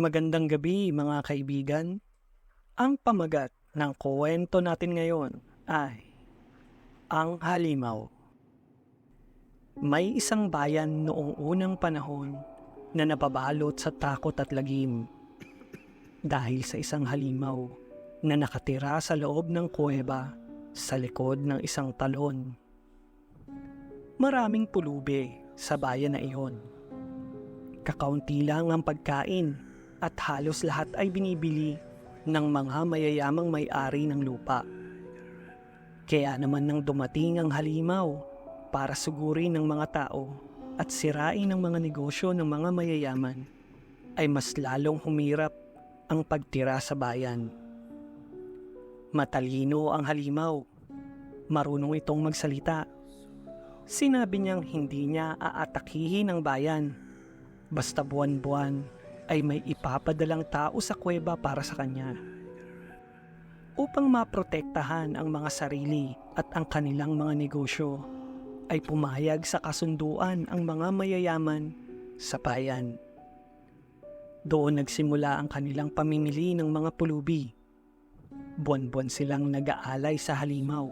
Magandang gabi mga kaibigan. Ang pamagat ng kuwento natin ngayon ay Ang Halimaw. May isang bayan noong unang panahon na nababalot sa takot at lagim dahil sa isang halimaw na nakatira sa loob ng kuweba sa likod ng isang talon. Maraming pulubi sa bayan na iyon. Kakaunti lang ang pagkain at halos lahat ay binibili ng mga mayayamang may-ari ng lupa. Kaya naman nang dumating ang halimaw para sugurin ng mga tao at sirain ng mga negosyo ng mga mayayaman, ay mas lalong humirap ang pagtira sa bayan. Matalino ang halimaw. Marunong itong magsalita. Sinabi niyang hindi niya aatakihin ang bayan. Basta buwan-buwan ay may ipapadalang tao sa kuweba para sa kanya. Upang maprotektahan ang mga sarili at ang kanilang mga negosyo, ay pumayag sa kasunduan ang mga mayayaman sa bayan. Doon nagsimula ang kanilang pamimili ng mga pulubi. Buwan-buwan silang nag-aalay sa halimaw.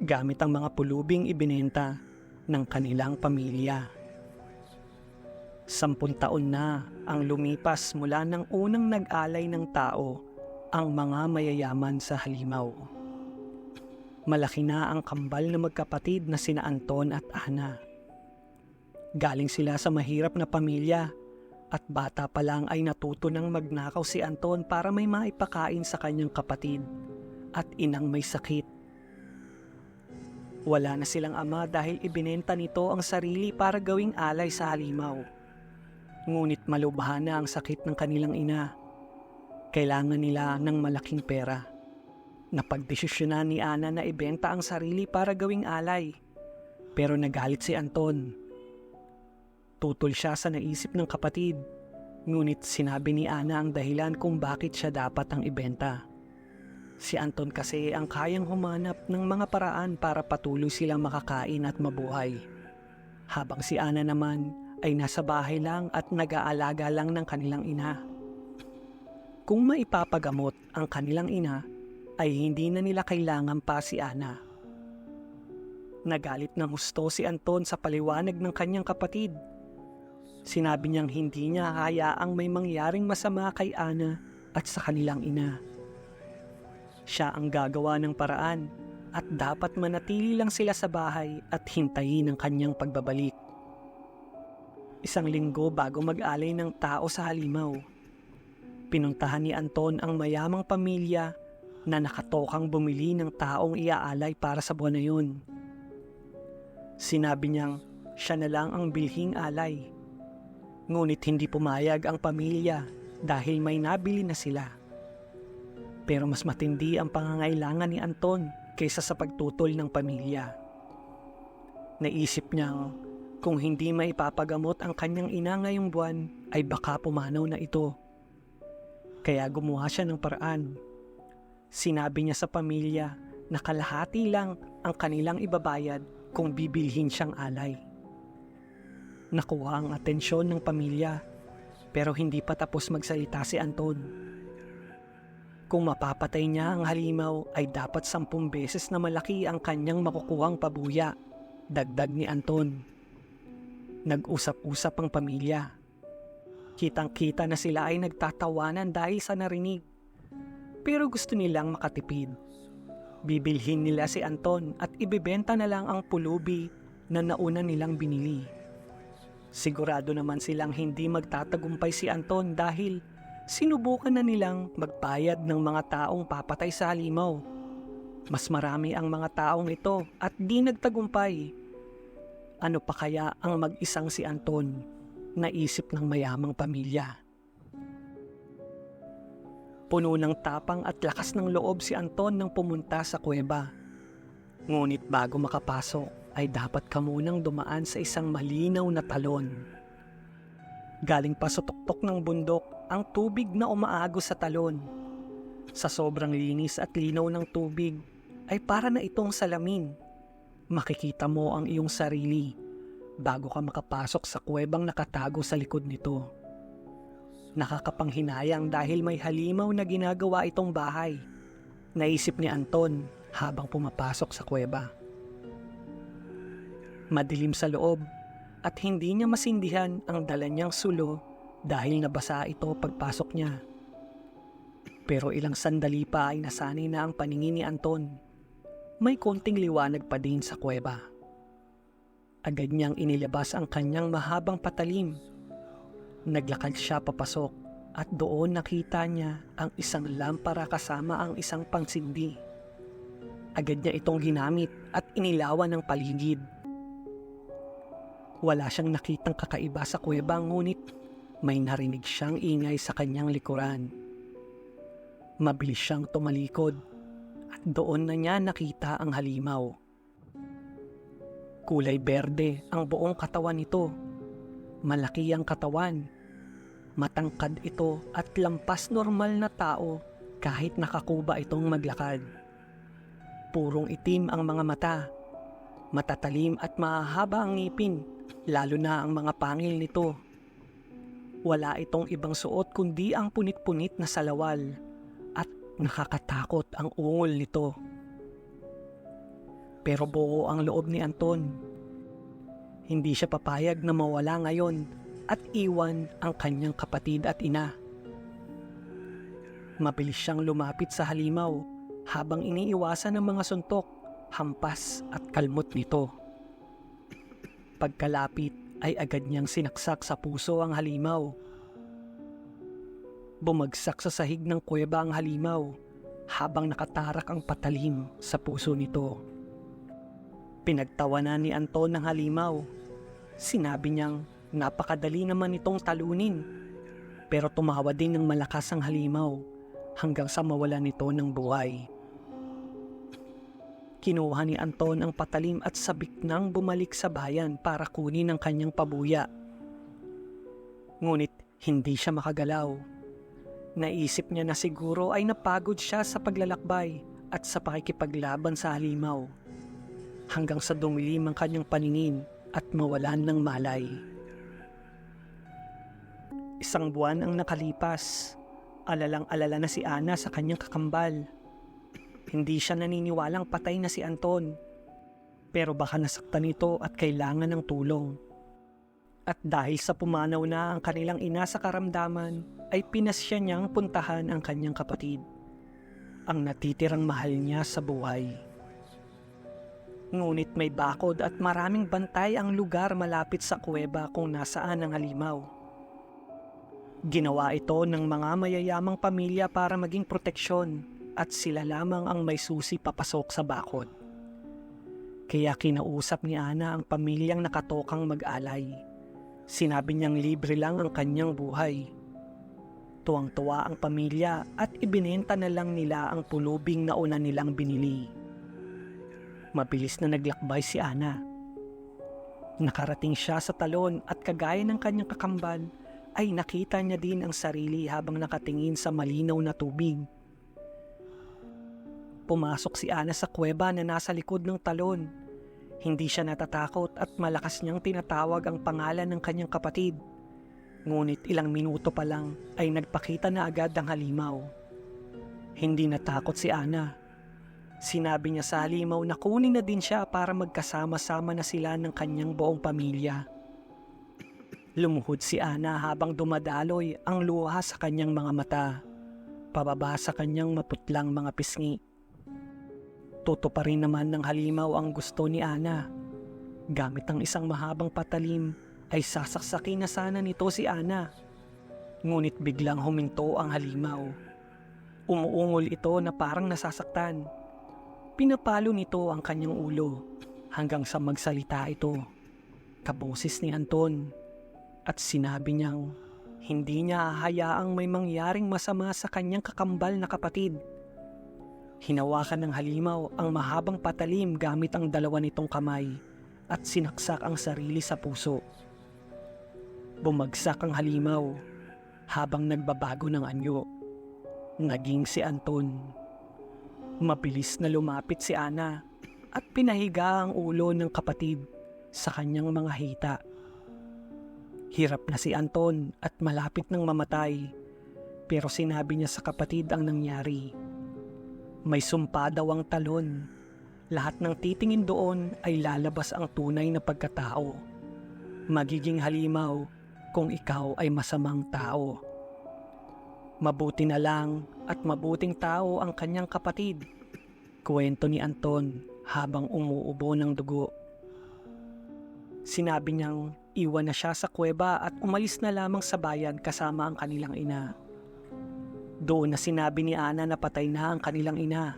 Gamit ang mga pulubing ibinenta ng kanilang pamilya. Sampun taon na ang lumipas mula ng unang nag-alay ng tao ang mga mayayaman sa halimaw. Malaki na ang kambal na magkapatid na sina Anton at Ana. Galing sila sa mahirap na pamilya at bata pa lang ay natuto ng magnakaw si Anton para may maipakain sa kanyang kapatid at inang may sakit. Wala na silang ama dahil ibinenta nito ang sarili para gawing alay sa halimaw. Ngunit malubha na ang sakit ng kanilang ina. Kailangan nila ng malaking pera. Napagdesisyonan ni Ana na ibenta ang sarili para gawing alay. Pero nagalit si Anton. Tutol siya sa naisip ng kapatid. Ngunit sinabi ni Ana ang dahilan kung bakit siya dapat ang ibenta. Si Anton kasi ang kayang humanap ng mga paraan para patuloy silang makakain at mabuhay. Habang si Ana naman ay nasa bahay lang at nag-aalaga lang ng kanilang ina. Kung maipapagamot ang kanilang ina, ay hindi na nila kailangan pa si Ana. Nagalit ng husto si Anton sa paliwanag ng kanyang kapatid. Sinabi niyang hindi niya hayaang may mangyaring masama kay Ana at sa kanilang ina. Siya ang gagawa ng paraan at dapat manatili lang sila sa bahay at hintayin ang kanyang pagbabalik. Isang linggo bago mag-alay ng tao sa halimaw, pinuntahan ni Anton ang mayamang pamilya na nakatokang bumili ng taong iaalay para sa buwan na yun. Sinabi niyang siya na lang ang bilhing alay. Ngunit hindi pumayag ang pamilya dahil may nabili na sila. Pero mas matindi ang pangangailangan ni Anton kaysa sa pagtutol ng pamilya. Naisip niyang kung hindi maipapagamot ang kanyang ina ngayong buwan ay baka pumanaw na ito. Kaya gumawa siya ng paraan. Sinabi niya sa pamilya na kalahati lang ang kanilang ibabayad kung bibilhin siyang alay. Nakuha ang atensyon ng pamilya pero hindi pa tapos magsalita si Anton. Kung mapapatay niya ang halimaw ay dapat sampung beses na malaki ang kanyang makukuhang pabuya, dagdag ni Anton. Nag-usap-usap ang pamilya. Kitang-kita na sila ay nagtatawanan dahil sa narinig. Pero gusto nilang makatipid. Bibilhin nila si Anton at ibebenta na lang ang pulubi na nauna nilang binili. Sigurado naman silang hindi magtatagumpay si Anton dahil sinubukan na nilang magbayad ng mga taong papatay sa halimaw. Mas marami ang mga taong ito at di nagtagumpay. Ano pa kaya ang mag-isang si Anton? Naisip ng mayamang pamilya. Puno ng tapang at lakas ng loob si Anton nang pumunta sa kuweba. Ngunit bago makapasok ay dapat ka munang dumaan sa isang malinaw na talon. Galing pa sa tuktok ng bundok ang tubig na umaagos sa talon. Sa sobrang linis at linaw ng tubig ay para na itong salamin. Makikita mo ang iyong sarili bago ka makapasok sa kuwebang nakatago sa likod nito. Nakakapanghinayang dahil may halimaw na ginagawa itong bahay. Naisip ni Anton habang pumapasok sa kuweba. Madilim sa loob at hindi niya masindihan ang dala niyang sulo dahil nabasa ito pagpasok niya. Pero ilang sandali pa ay nasanay na ang paningin ni Anton. May konting liwanag pa din sa kuweba. Agad niyang inilabas ang kanyang mahabang patalim. Naglakad siya papasok at doon nakita niya ang isang lampara kasama ang isang pangsindi. Agad niya itong ginamit at inilawan ng paligid. Wala siyang nakitang kakaiba sa kuweba ngunit may narinig siyang ingay sa kanyang likuran. Mabilis siyang tumalikod doon na niya nakita ang halimaw. Kulay berde ang buong katawan nito. Malaki ang katawan. Matangkad ito at lampas normal na tao kahit nakakuba itong maglakad. Purong itim ang mga mata. Matatalim at mahahaba ang ngipin, lalo na ang mga pangil nito. Wala itong ibang suot kundi ang punit-punit na salawal nakakatakot ang ungol nito. Pero buo ang loob ni Anton. Hindi siya papayag na mawala ngayon at iwan ang kanyang kapatid at ina. Mabilis siyang lumapit sa halimaw habang iniiwasan ng mga suntok, hampas at kalmot nito. Pagkalapit ay agad niyang sinaksak sa puso ang halimaw. Bumagsak sa sahig ng kuweba ang halimaw habang nakatarak ang patalim sa puso nito. Pinagtawanan ni Anton ng halimaw. Sinabi niyang napakadali naman itong talunin. Pero tumawa din ng malakas ang halimaw hanggang sa mawala nito ng buhay. Kinuha ni Anton ang patalim at sabik nang bumalik sa bayan para kunin ang kanyang pabuya. Ngunit hindi siya makagalaw. Naisip niya na siguro ay napagod siya sa paglalakbay at sa pakikipaglaban sa halimaw hanggang sa dumilim ang kanyang paningin at mawalan ng malay. Isang buwan ang nakalipas. Alalang-alala na si Ana sa kanyang kakambal. Hindi siya naniniwalang patay na si Anton. Pero baka nasaktan ito at kailangan ng tulong. At dahil sa pumanaw na ang kanilang ina sa karamdaman, ay pinasya niyang puntahan ang kanyang kapatid. Ang natitirang mahal niya sa buhay. Ngunit may bakod at maraming bantay ang lugar malapit sa kuweba kung nasaan ang halimaw. Ginawa ito ng mga mayayamang pamilya para maging proteksyon at sila lamang ang may susi papasok sa bakod. Kaya kinausap ni Ana ang pamilyang nakatokang mag-alay. Sinabi niyang libre lang ang kanyang buhay. Tuwang-tuwa ang pamilya at ibinenta na lang nila ang pulubing na una nilang binili. Mabilis na naglakbay si Ana. Nakarating siya sa talon at kagaya ng kanyang kakambal ay nakita niya din ang sarili habang nakatingin sa malinaw na tubig. Pumasok si Ana sa kuweba na nasa likod ng talon. Hindi siya natatakot at malakas niyang tinatawag ang pangalan ng kanyang kapatid. Ngunit ilang minuto pa lang ay nagpakita na agad ang halimaw. Hindi natakot si Ana. Sinabi niya sa halimaw na kunin na din siya para magkasama-sama na sila ng kanyang buong pamilya. Lumuhod si Ana habang dumadaloy ang luha sa kanyang mga mata, pababa sa kanyang maputlang mga pisngi. Toto pa rin naman ng halimaw ang gusto ni Ana. Gamit ang isang mahabang patalim ay sasaksakin na sana nito si Ana. Ngunit biglang huminto ang halimaw. Umuungol ito na parang nasasaktan. Pinapalo nito ang kanyang ulo hanggang sa magsalita ito. Kaboses ni Anton at sinabi niyang hindi niya hayaang may mangyaring masama sa kanyang kakambal na kapatid. Hinawakan ng halimaw ang mahabang patalim gamit ang dalawa nitong kamay at sinaksak ang sarili sa puso. Bumagsak ang halimaw habang nagbabago ng anyo. Naging si Anton. Mabilis na lumapit si Ana at pinahiga ang ulo ng kapatid sa kanyang mga hita. Hirap na si Anton at malapit ng mamatay. Pero sinabi niya sa kapatid ang nangyari. May sumpa daw ang talon. Lahat ng titingin doon ay lalabas ang tunay na pagkatao. Magiging halimaw kung ikaw ay masamang tao. Mabuti na lang at mabuting tao ang kanyang kapatid. Kwento ni Anton habang umuubo ng dugo. Sinabi niyang iwan na siya sa kuweba at umalis na lamang sa bayan kasama ang kanilang ina. Doon na sinabi ni Ana na patay na ang kanilang ina.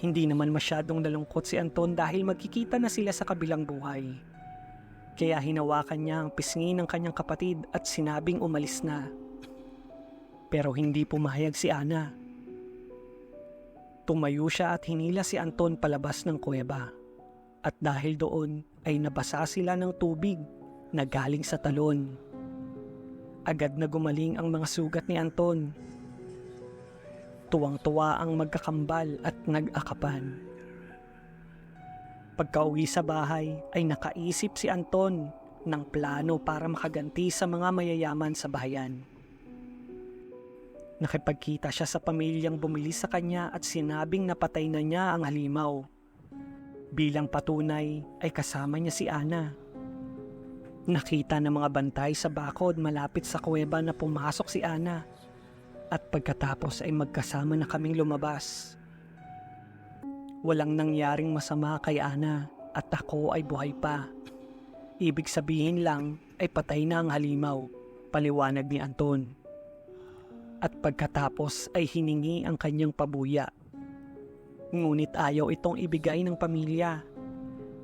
Hindi naman masyadong nalungkot si Anton dahil magkikita na sila sa kabilang buhay. Kaya hinawakan niya ang pisngi ng kanyang kapatid at sinabing umalis na. Pero hindi pumayag si Ana. Tumayo siya at hinila si Anton palabas ng kuweba. At dahil doon ay nabasa sila ng tubig na galing sa talon. Agad na gumaling ang mga sugat ni Anton. Tuwang-tuwa ang magkakambal at nag-akapan. Pagka-uwi sa bahay ay nakaisip si Anton ng plano para makaganti sa mga mayayaman sa bayan. Nakipagkita siya sa pamilyang bumili sa kanya at sinabing napatay na niya ang halimaw. Bilang patunay ay kasama niya si Ana. Nakita ng mga bantay sa bakod malapit sa kuweba na pumasok si Ana at pagkatapos ay magkasama na kaming lumabas. Walang nangyaring masama kay Ana at ako ay buhay pa. Ibig sabihin lang ay patay na ang halimaw, paliwanag ni Anton. At pagkatapos ay hiningi ang kanyang pabuya. Ngunit ayaw itong ibigay ng pamilya.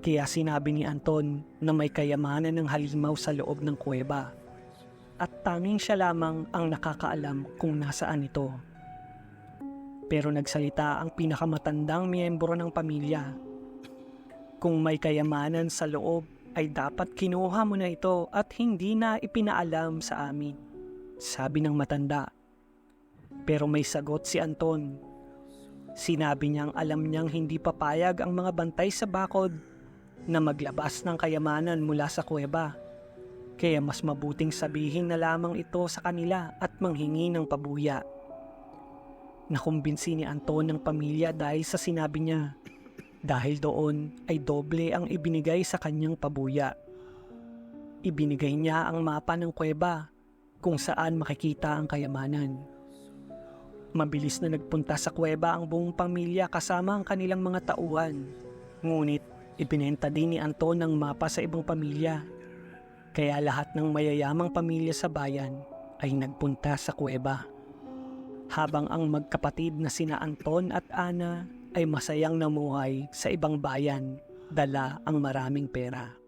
Kaya sinabi ni Anton na may kayamanan ng halimaw sa loob ng kuweba. At tanging siya lamang ang nakakaalam kung nasaan ito. Pero nagsalita ang pinakamatandang miyembro ng pamilya. Kung may kayamanan sa loob ay dapat kinuha mo na ito at hindi na ipinaalam sa amin. Sabi ng matanda. Pero may sagot si Anton. Sinabi niyang alam niyang hindi papayag ang mga bantay sa bakod na maglabas ng kayamanan mula sa kuweba. Kaya mas mabuting sabihin na lamang ito sa kanila at manghingi ng pabuya. Nakumbinsi ni Anton ng pamilya dahil sa sinabi niya. Dahil doon ay doble ang ibinigay sa kanyang pabuya. Ibinigay niya ang mapa ng kuweba kung saan makikita ang kayamanan. Mabilis na nagpunta sa kuweba ang buong pamilya kasama ang kanilang mga tauhan. Ngunit ibinenta din ni Anton ang mapa sa ibang pamilya. Kaya lahat ng mayayamang pamilya sa bayan ay nagpunta sa kuweba. Habang ang magkapatid na sina Anton at Ana ay masayang namuhay sa ibang bayan, dala ang maraming pera.